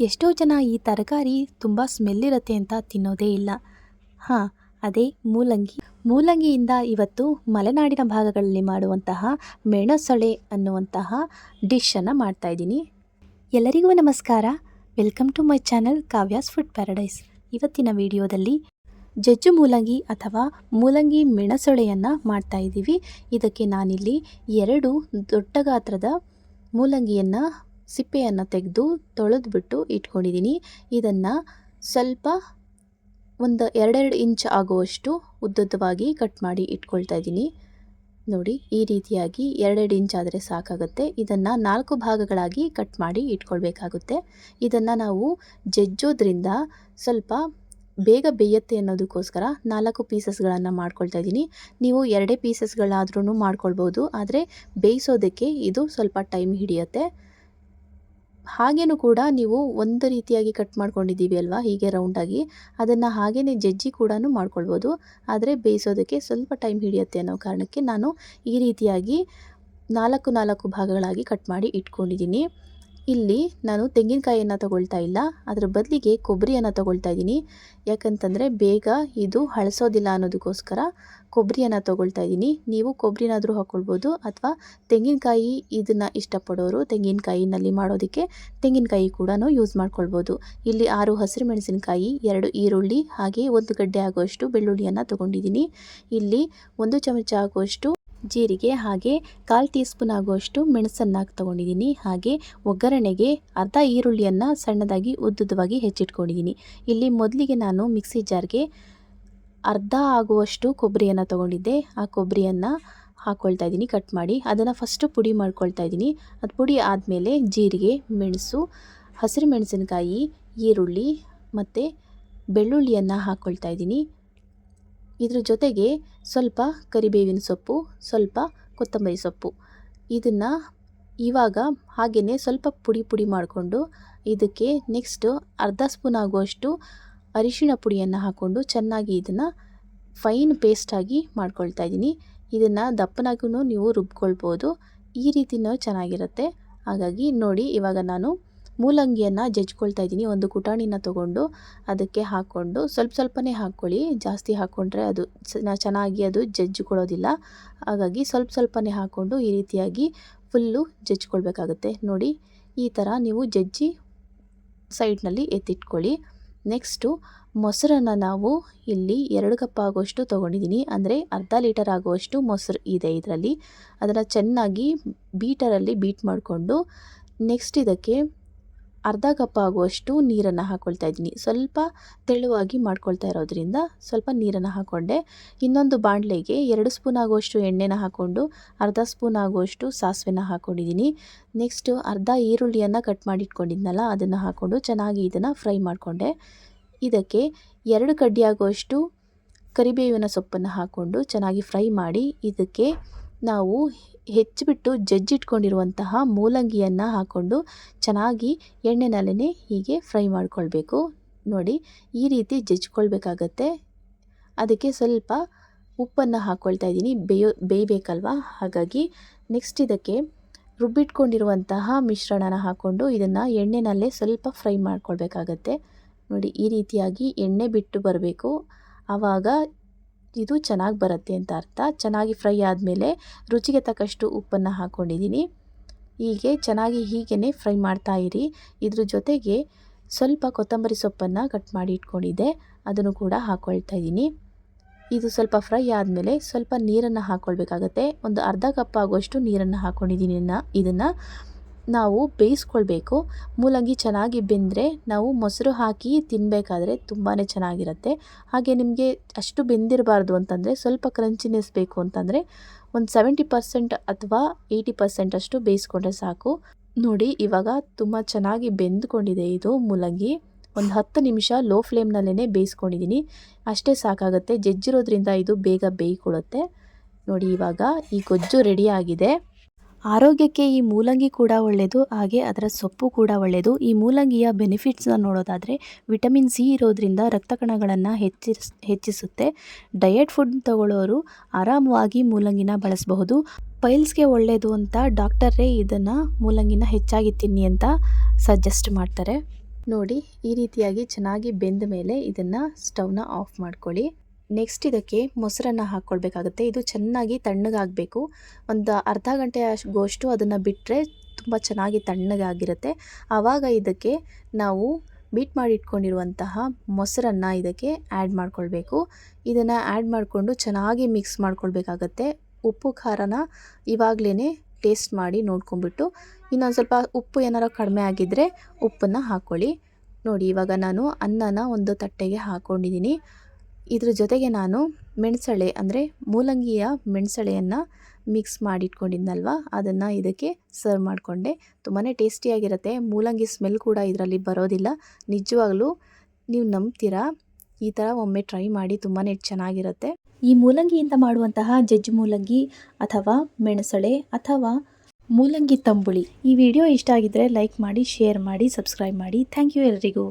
ಎಷ್ಟೋ ಜನ ಈ ತರಕಾರಿ ತುಂಬ ಸ್ಮೆಲ್ ಇರುತ್ತೆ ಅಂತ ತಿನ್ನೋದೇ ಇಲ್ಲ. ಹಾಂ, ಅದೇ ಮೂಲಂಗಿ. ಮೂಲಂಗಿಯಿಂದ ಇವತ್ತು ಮಲೆನಾಡಿನ ಭಾಗಗಳಲ್ಲಿ ಮಾಡುವಂತಹ ಮೆಣಸೊಳೆ ಅನ್ನುವಂತಹ ಡಿಶನ್ನು ಮಾಡ್ತಾಯಿದ್ದೀನಿ ಎಲ್ಲರಿಗೂ ನಮಸ್ಕಾರ. Welcome to my channel Kavya's food paradise ಇವತ್ತಿನ ವಿಡಿಯೋದಲ್ಲಿ ಜಜ್ಜು ಮೂಲಂಗಿ ಅಥವಾ ಮೂಲಂಗಿ ಮೆಣಸೊಳೆಯನ್ನು ಮಾಡ್ತಾ ಇದ್ದೀವಿ. ಇದಕ್ಕೆ ನಾನಿಲ್ಲಿ ಎರಡು ದೊಡ್ಡ ಗಾತ್ರದ ಮೂಲಂಗಿಯನ್ನು ಸಿಪ್ಪೆಯನ್ನು ತೆಗೆದು ತೊಳೆದ್ಬಿಟ್ಟು ಇಟ್ಕೊಂಡಿದ್ದೀನಿ. ಇದನ್ನು ಸ್ವಲ್ಪ ಒಂದು ಎರಡೆರಡು ಇಂಚ್ ಆಗುವಷ್ಟು ಉದ್ದುದ್ದವಾಗಿ ಕಟ್ ಮಾಡಿ ಇಟ್ಕೊಳ್ತಾ ಇದ್ದೀನಿ. ನೋಡಿ, ಈ ರೀತಿಯಾಗಿ ಎರಡೆರಡು ಇಂಚ್ ಆದರೆ ಸಾಕಾಗುತ್ತೆ. ಇದನ್ನು ನಾಲ್ಕು ಭಾಗಗಳಾಗಿ ಕಟ್ ಮಾಡಿ ಇಟ್ಕೊಳ್ಬೇಕಾಗುತ್ತೆ. ಇದನ್ನು ನಾವು ಜಜ್ಜೋದ್ರಿಂದ ಸ್ವಲ್ಪ ಬೇಗ ಬೇಯತ್ತೆ ಅನ್ನೋದಕ್ಕೋಸ್ಕರ ನಾಲ್ಕು ಪೀಸಸ್ಗಳನ್ನು ಮಾಡ್ಕೊಳ್ತಾ ಇದ್ದೀನಿ. ನೀವು ಎರಡೇ ಪೀಸಸ್ಗಳಾದ್ರೂ ಮಾಡ್ಕೊಳ್ಬೋದು, ಆದರೆ ಬೇಯಿಸೋದಕ್ಕೆ ಇದು ಸ್ವಲ್ಪ ಟೈಮ್ ಹಿಡಿಯುತ್ತೆ. ಹಾಗೇನೂ ಕೂಡ ನೀವು ಒಂದು ರೀತಿಯಾಗಿ ಕಟ್ ಮಾಡ್ಕೊಂಡಿದ್ದೀವಿ ಅಲ್ವಾ? ಹೀಗೆ ರೌಂಡಾಗಿ ಅದನ್ನು ಹಾಗೇ ಜಜ್ಜಿ ಕೂಡ ಮಾಡ್ಕೊಳ್ಬೋದು. ಆದರೆ ಬೇಯಿಸೋದಕ್ಕೆ ಸ್ವಲ್ಪ ಟೈಮ್ ಹಿಡಿಯುತ್ತೆ ಅನ್ನೋ ಕಾರಣಕ್ಕೆ ನಾನು ಈ ರೀತಿಯಾಗಿ ನಾಲ್ಕು ನಾಲ್ಕು ಭಾಗಗಳಾಗಿ ಕಟ್ ಮಾಡಿ ಇಟ್ಕೊಂಡಿದ್ದೀನಿ. ಇಲ್ಲಿ ನಾನು ತೆಂಗಿನಕಾಯಿಯನ್ನು ತಗೊಳ್ತಾ ಇಲ್ಲ. ಅದರ ಬದಲಿಗೆ ಕೊಬ್ಬರಿಯನ್ನು ತಗೊಳ್ತಾ ಇದ್ದೀನಿ ಯಾಕಂತಂದರೆ ಬೇಗ ಇದು ಹಳಸೋದಿಲ್ಲ ಅನ್ನೋದಕ್ಕೋಸ್ಕರ ಕೊಬ್ಬರಿಯನ್ನು ತಗೊಳ್ತಾ ಇದ್ದೀನಿ ನೀವು ಕೊಬ್ಬರಿನಾದರೂ ಹಾಕ್ಕೊಳ್ಬೋದು ಅಥವಾ ತೆಂಗಿನಕಾಯಿ ಇದನ್ನು ಇಷ್ಟಪಡೋರು ತೆಂಗಿನಕಾಯಿನಲ್ಲಿ ಮಾಡೋದಕ್ಕೆ ತೆಂಗಿನಕಾಯಿ ಕೂಡ ಯೂಸ್ ಮಾಡ್ಕೊಳ್ಬೋದು. ಇಲ್ಲಿ ಆರು ಹಸಿರು ಮೆಣಸಿನಕಾಯಿ ಎರಡು ಈರುಳ್ಳಿ, ಹಾಗೆ ಒಂದು ಗಡ್ಡೆ ಆಗುವಷ್ಟು ಬೆಳ್ಳುಳ್ಳಿಯನ್ನು ತೊಗೊಂಡಿದ್ದೀನಿ ಇಲ್ಲಿ ಒಂದು ಚಮಚ ಆಗುವಷ್ಟು ಜೀರಿಗೆ ಹಾಗೆ ಕಾಲು ಟೀ ಸ್ಪೂನ್ ಆಗುವಷ್ಟು ಮೆಣಸನ್ನು ತೊಗೊಂಡಿದ್ದೀನಿ. ಹಾಗೆ ಒಗ್ಗರಣೆಗೆ ಅರ್ಧ ಈರುಳ್ಳಿಯನ್ನು ಸಣ್ಣದಾಗಿ ಉದ್ದುದ್ದವಾಗಿ ಹೆಚ್ಚಿಟ್ಕೊಂಡಿದ್ದೀನಿ. ಇಲ್ಲಿ ಮೊದಲಿಗೆ ನಾನು ಮಿಕ್ಸಿ ಜಾರ್ಗೆ ಅರ್ಧ ಆಗುವಷ್ಟು ಕೊಬ್ಬರಿಯನ್ನು ತೊಗೊಂಡಿದ್ದೆ. ಆ ಕೊಬ್ಬರಿಯನ್ನು ಹಾಕ್ಕೊಳ್ತಾ ಇದ್ದೀನಿ, ಕಟ್ ಮಾಡಿ. ಅದನ್ನು ಫಸ್ಟು ಪುಡಿ ಮಾಡ್ಕೊಳ್ತಾ ಇದ್ದೀನಿ. ಅದು ಪುಡಿ ಆದಮೇಲೆ ಜೀರಿಗೆ, ಮೆಣಸು, ಹಸಿರು ಮೆಣಸಿನಕಾಯಿ, ಈರುಳ್ಳಿ ಮತ್ತು ಬೆಳ್ಳುಳ್ಳಿಯನ್ನು ಹಾಕ್ಕೊಳ್ತಾ ಇದ್ದೀನಿ. ಇದ್ರ ಜೊತೆಗೆ ಸ್ವಲ್ಪ ಕರಿಬೇವಿನ ಸೊಪ್ಪು, ಸ್ವಲ್ಪ ಕೊತ್ತಂಬರಿ ಸೊಪ್ಪು. ಇದನ್ನು ಇವಾಗ ಹಾಗೆಯೇ ಸ್ವಲ್ಪ ಪುಡಿ ಪುಡಿ ಮಾಡಿಕೊಂಡು ಇದಕ್ಕೆ ನೆಕ್ಸ್ಟು ಅರ್ಧ ಸ್ಪೂನ್ ಆಗುವಷ್ಟು ಅರಿಶಿಣ ಪುಡಿಯನ್ನು ಹಾಕ್ಕೊಂಡು ಚೆನ್ನಾಗಿ ಇದನ್ನು ಫೈನ್ ಪೇಸ್ಟಾಗಿ ಮಾಡ್ಕೊಳ್ತಾ ಇದ್ದೀನಿ. ಇದನ್ನು ದಪ್ಪನಾಗೂ ನೀವು ರುಬ್ಕೊಳ್ಬೋದು. ಈ ರೀತಿನೂ ಚೆನ್ನಾಗಿರುತ್ತೆ. ಹಾಗಾಗಿ ನೋಡಿ ಇವಾಗ ನಾನು ಮೂಲಂಗಿಯನ್ನು ಜಜ್ಕೊಳ್ತಾ ಇದ್ದೀನಿ. ಒಂದು ಕುಟಾಣಿನ ತೊಗೊಂಡು ಅದಕ್ಕೆ ಹಾಕ್ಕೊಂಡು ಸ್ವಲ್ಪ ಸ್ವಲ್ಪನೇ ಹಾಕ್ಕೊಳ್ಳಿ. ಜಾಸ್ತಿ ಹಾಕ್ಕೊಂಡ್ರೆ ಅದು ಚೆನ್ನಾಗಿ ಅದು ಜಜ್ಜಿಕೊಳ್ಳೋದಿಲ್ಲ ಹಾಗಾಗಿ ಸ್ವಲ್ಪ ಸ್ವಲ್ಪನೇ ಹಾಕ್ಕೊಂಡು ಈ ರೀತಿಯಾಗಿ ಫುಲ್ಲು ಜಜ್ಕೊಳ್ಬೇಕಾಗುತ್ತೆ. ನೋಡಿ, ಈ ಥರ ನೀವು ಜಜ್ಜಿ ಸೈಡ್ನಲ್ಲಿ ಎತ್ತಿಟ್ಕೊಳ್ಳಿ. ನೆಕ್ಸ್ಟು ಮೊಸರನ್ನು ನಾವು ಇಲ್ಲಿ ಎರಡು ಕಪ್ ಆಗುವಷ್ಟು ತೊಗೊಂಡಿದ್ದೀನಿ. ಅಂದರೆ ಅರ್ಧ ಲೀಟರ್ ಆಗುವಷ್ಟು ಮೊಸರು ಇದೆ ಇದರಲ್ಲಿ. ಅದನ್ನು ಚೆನ್ನಾಗಿ ಬೀಟರಲ್ಲಿ ಬೀಟ್ ಮಾಡಿಕೊಂಡು ನೆಕ್ಸ್ಟ್ ಇದಕ್ಕೆ ಅರ್ಧ ಕಪ್ ಆಗುವಷ್ಟು ನೀರನ್ನು ಹಾಕ್ಕೊಳ್ತಾ ಇದ್ದೀನಿ. ಸ್ವಲ್ಪ ತೆಳುವಾಗಿ ಮಾಡ್ಕೊಳ್ತಾ ಇರೋದ್ರಿಂದ ಸ್ವಲ್ಪ ನೀರನ್ನು ಹಾಕ್ಕೊಂಡೆ ಇನ್ನೊಂದು ಬಾಣಲೆಗೆ ಎರಡು ಸ್ಪೂನ್ ಆಗುವಷ್ಟು ಎಣ್ಣೆನ ಹಾಕ್ಕೊಂಡು ಅರ್ಧ ಸ್ಪೂನ್ ಆಗುವಷ್ಟು ಸಾಸಿವೆನ ಹಾಕ್ಕೊಂಡಿದ್ದೀನಿ ನೆಕ್ಸ್ಟು ಅರ್ಧ ಈರುಳ್ಳಿಯನ್ನು ಕಟ್ ಮಾಡಿಟ್ಕೊಂಡಿದ್ನಲ್ಲ, ಅದನ್ನು ಹಾಕ್ಕೊಂಡು ಚೆನ್ನಾಗಿ ಇದನ್ನು ಫ್ರೈ ಮಾಡಿಕೊಂಡೆ. ಇದಕ್ಕೆ ಎರಡು ಕಡ್ಡಿ ಆಗುವಷ್ಟು ಕರಿಬೇವಿನ ಸೊಪ್ಪನ್ನು ಹಾಕ್ಕೊಂಡು ಚೆನ್ನಾಗಿ ಫ್ರೈ ಮಾಡಿ, ಇದಕ್ಕೆ ನಾವು ಹೆಚ್ಚಿಬಿಟ್ಟು ಜಜ್ಜಿಟ್ಕೊಂಡಿರುವಂತಹ ಮೂಲಂಗಿಯನ್ನು ಹಾಕ್ಕೊಂಡು ಚೆನ್ನಾಗಿ ಎಣ್ಣೆನಲ್ಲೇ ಹೀಗೆ ಫ್ರೈ ಮಾಡಿಕೊಳ್ಬೇಕು. ನೋಡಿ, ಈ ರೀತಿ ಜಜ್ಜಿಕೊಳ್ಬೇಕಾಗತ್ತೆ. ಅದಕ್ಕೆ ಸ್ವಲ್ಪ ಉಪ್ಪನ್ನು ಹಾಕ್ಕೊಳ್ತಾ ಇದ್ದೀನಿ. ಬೇಯೋ, ಬೇಯಬೇಕಲ್ವ? ಹಾಗಾಗಿ ನೆಕ್ಸ್ಟ್ ಇದಕ್ಕೆ ರುಬ್ಬಿಟ್ಕೊಂಡಿರುವಂತಹ ಮಿಶ್ರಣನ ಹಾಕ್ಕೊಂಡು ಇದನ್ನು ಎಣ್ಣೆನಲ್ಲೇ ಸ್ವಲ್ಪ ಫ್ರೈ ಮಾಡ್ಕೊಳ್ಬೇಕಾಗತ್ತೆ. ನೋಡಿ, ಈ ರೀತಿಯಾಗಿ ಎಣ್ಣೆ ಬಿಟ್ಟು ಬರಬೇಕು. ಆವಾಗ ಇದು ಚೆನ್ನಾಗಿ ಬರುತ್ತೆ ಅಂತ ಅರ್ಥ. ಚೆನ್ನಾಗಿ ಫ್ರೈ ಆದಮೇಲೆ ರುಚಿಗೆ ತಕ್ಕಷ್ಟು ಉಪ್ಪನ್ನು ಹಾಕ್ಕೊಂಡಿದ್ದೀನಿ ಹೀಗೆ ಚೆನ್ನಾಗಿ ಹೀಗೇ ಫ್ರೈ ಮಾಡ್ತಾ ಇರಿ. ಇದ್ರ ಜೊತೆಗೆ ಸ್ವಲ್ಪ ಕೊತ್ತಂಬರಿ ಸೊಪ್ಪನ್ನು ಕಟ್ ಮಾಡಿ ಇಟ್ಕೊಂಡಿದ್ದೆ. ಅದನ್ನು ಕೂಡ ಹಾಕ್ಕೊಳ್ತಾ ಇದ್ದೀನಿ. ಇದು ಸ್ವಲ್ಪ ಫ್ರೈ ಆದಮೇಲೆ ಸ್ವಲ್ಪ ನೀರನ್ನು ಹಾಕ್ಕೊಳ್ಬೇಕಾಗತ್ತೆ ಒಂದು ಅರ್ಧ ಕಪ್ ಆಗುವಷ್ಟು ನೀರನ್ನು ಹಾಕ್ಕೊಂಡಿದ್ದೀನಿ ಇದನ್ನು. ನಾವು ಬೇಯಿಸ್ಕೊಳ್ಬೇಕು. ಮೂಲಂಗಿ ಚೆನ್ನಾಗಿ ಬೆಂದರೆ ನಾವು ಮೊಸರು ಹಾಕಿ ತಿನ್ನಬೇಕಾದ್ರೆ ತುಂಬಾ ಚೆನ್ನಾಗಿರುತ್ತೆ. ಹಾಗೆ ನಿಮಗೆ ಅಷ್ಟು ಬೆಂದಿರಬಾರ್ದು ಅಂತಂದರೆ ಸ್ವಲ್ಪ ಕ್ರಂಚಿನೆಸ್ ಬೇಕು ಅಂತಂದರೆ ಒಂದು ಸೆವೆಂಟಿ ಪರ್ಸೆಂಟ್ ಅಥವಾ ಏಯ್ಟಿ ಪರ್ಸೆಂಟ್ ಅಷ್ಟು ಬೇಯಿಸ್ಕೊಂಡ್ರೆ ಸಾಕು. ನೋಡಿ, ಇವಾಗ ತುಂಬ ಚೆನ್ನಾಗಿ ಬೆಂದ್ಕೊಂಡಿದೆ ಇದು ಮೂಲಂಗಿ. ಒಂದು ಹತ್ತು ನಿಮಿಷ ಲೋ ಫ್ಲೇಮ್ನಲ್ಲೇ ಬೇಯಿಸ್ಕೊಂಡಿದ್ದೀನಿ ಅಷ್ಟೇ ಸಾಕಾಗುತ್ತೆ. ಜಜ್ಜಿರೋದ್ರಿಂದ ಇದು ಬೇಗ ಬೇಯಿಕೊಳ್ಳುತ್ತೆ. ನೋಡಿ, ಇವಾಗ ಈ ಗೊಜ್ಜು ರೆಡಿಯಾಗಿದೆ ಆರೋಗ್ಯಕ್ಕೆ ಈ ಮೂಲಂಗಿ ಕೂಡ ಒಳ್ಳೆಯದು ಹಾಗೆ ಅದರ ಸೊಪ್ಪು ಕೂಡ ಒಳ್ಳೆಯದು ಈ ಮೂಲಂಗಿಯ ಬೆನಿಫಿಟ್ಸ್ನ ನೋಡೋದಾದರೆ ವಿಟಮಿನ್ ಸಿ ಇರೋದ್ರಿಂದ ರಕ್ತ ಕಣಗಳನ್ನು ಹೆಚ್ಚಿಸ್, ಹೆಚ್ಚಿಸುತ್ತೆ. ಡಯಟ್ ಫುಡ್ ತಗೊಳ್ಳೋರು ಆರಾಮವಾಗಿ ಮೂಲಂಗಿನ ಬಳಸಬಹುದು. ಪೈಲ್ಸ್ಗೆ ಒಳ್ಳೆಯದು ಅಂತ ಡಾಕ್ಟರೇ ಇದನ್ನು ಮೂಲಂಗಿನ ಹೆಚ್ಚಾಗಿ ತಿನ್ನಿ ಅಂತ ಸಜೆಸ್ಟ್ ಮಾಡ್ತಾರೆ. ನೋಡಿ, ಈ ರೀತಿಯಾಗಿ ಚೆನ್ನಾಗಿ ಬೆಂದ ಮೇಲೆ ಇದನ್ನು ಸ್ಟವ್ನ ಆಫ್ ಮಾಡ್ಕೊಳ್ಳಿ. ನೆಕ್ಸ್ಟ್ ಇದಕ್ಕೆ ಮೊಸರನ್ನು ಹಾಕ್ಕೊಳ್ಬೇಕಾಗುತ್ತೆ. ಇದು ಚೆನ್ನಾಗಿ ತಣ್ಣಗಾಗಬೇಕು. ಒಂದು ಅರ್ಧ ಗಂಟೆ ಗೋಷ್ಟು ಅದನ್ನು ಬಿಟ್ಟರೆ ತುಂಬ ಚೆನ್ನಾಗಿ ತಣ್ಣಗಾಗಿರುತ್ತೆ. ಆವಾಗ ಇದಕ್ಕೆ ನಾವು ಬೀಟ್ ಮಾಡಿ ಇಟ್ಕೊಂಡಿರುವಂತಹ ಮೊಸರನ್ನು ಇದಕ್ಕೆ ಆ್ಯಡ್ ಮಾಡ್ಕೊಳ್ಬೇಕು. ಇದನ್ನು ಆ್ಯಡ್ ಮಾಡಿಕೊಂಡು ಚೆನ್ನಾಗಿ ಮಿಕ್ಸ್ ಮಾಡ್ಕೊಳ್ಬೇಕಾಗತ್ತೆ. ಉಪ್ಪು, ಖಾರನ ಇವಾಗಲೇ ಟೇಸ್ಟ್ ಮಾಡಿ ನೋಡ್ಕೊಂಬಿಟ್ಟು ಇನ್ನೊಂದು ಸ್ವಲ್ಪ ಉಪ್ಪು ಏನಾರು ಕಡಿಮೆ ಆಗಿದ್ದರೆ ಉಪ್ಪನ್ನು ಹಾಕ್ಕೊಳ್ಳಿ. ನೋಡಿ, ಇವಾಗ ನಾನು ಅನ್ನನ ಒಂದು ತಟ್ಟೆಗೆ ಹಾಕ್ಕೊಂಡಿದ್ದೀನಿ ಇದ್ರ ಜೊತೆಗೆ ನಾನು ಮೆಣಸಳೆ ಅಂದರೆ ಮೂಲಂಗಿಯ ಮೆಣಸಳೆಯನ್ನು ಮಿಕ್ಸ್ ಮಾಡಿಟ್ಕೊಂಡಿದ್ನಲ್ವ? ಅದನ್ನು ಇದಕ್ಕೆ ಸರ್ವ್ ಮಾಡಿಕೊಂಡೆ. ತುಂಬಾ ಟೇಸ್ಟಿಯಾಗಿರುತ್ತೆ. ಮೂಲಂಗಿ ಸ್ಮೆಲ್ ಕೂಡ ಇದರಲ್ಲಿ ಬರೋದಿಲ್ಲ. ನಿಜವಾಗ್ಲೂ ನೀವು ನಂಬ್ತೀರಾ? ಈ ಥರ ಒಮ್ಮೆ ಟ್ರೈ ಮಾಡಿ ತುಂಬಾ ಚೆನ್ನಾಗಿರುತ್ತೆ. ಈ ಮೂಲಂಗಿಯಿಂದ ಮಾಡುವಂತಹ ಜಜ್ಜು ಮೂಲಂಗಿ ಅಥವಾ ಮೆಣಸಳೆ ಅಥವಾ ಮೂಲಂಗಿ ತಂಬುಳಿ ಈ ವಿಡಿಯೋ ಇಷ್ಟ ಆಗಿದ್ದರೆ ಲೈಕ್ ಮಾಡಿ ಶೇರ್ ಮಾಡಿ ಸಬ್ಸ್ಕ್ರೈಬ್ ಮಾಡಿ. ಥ್ಯಾಂಕ್ ಯು ಎಲ್ರಿಗೂ.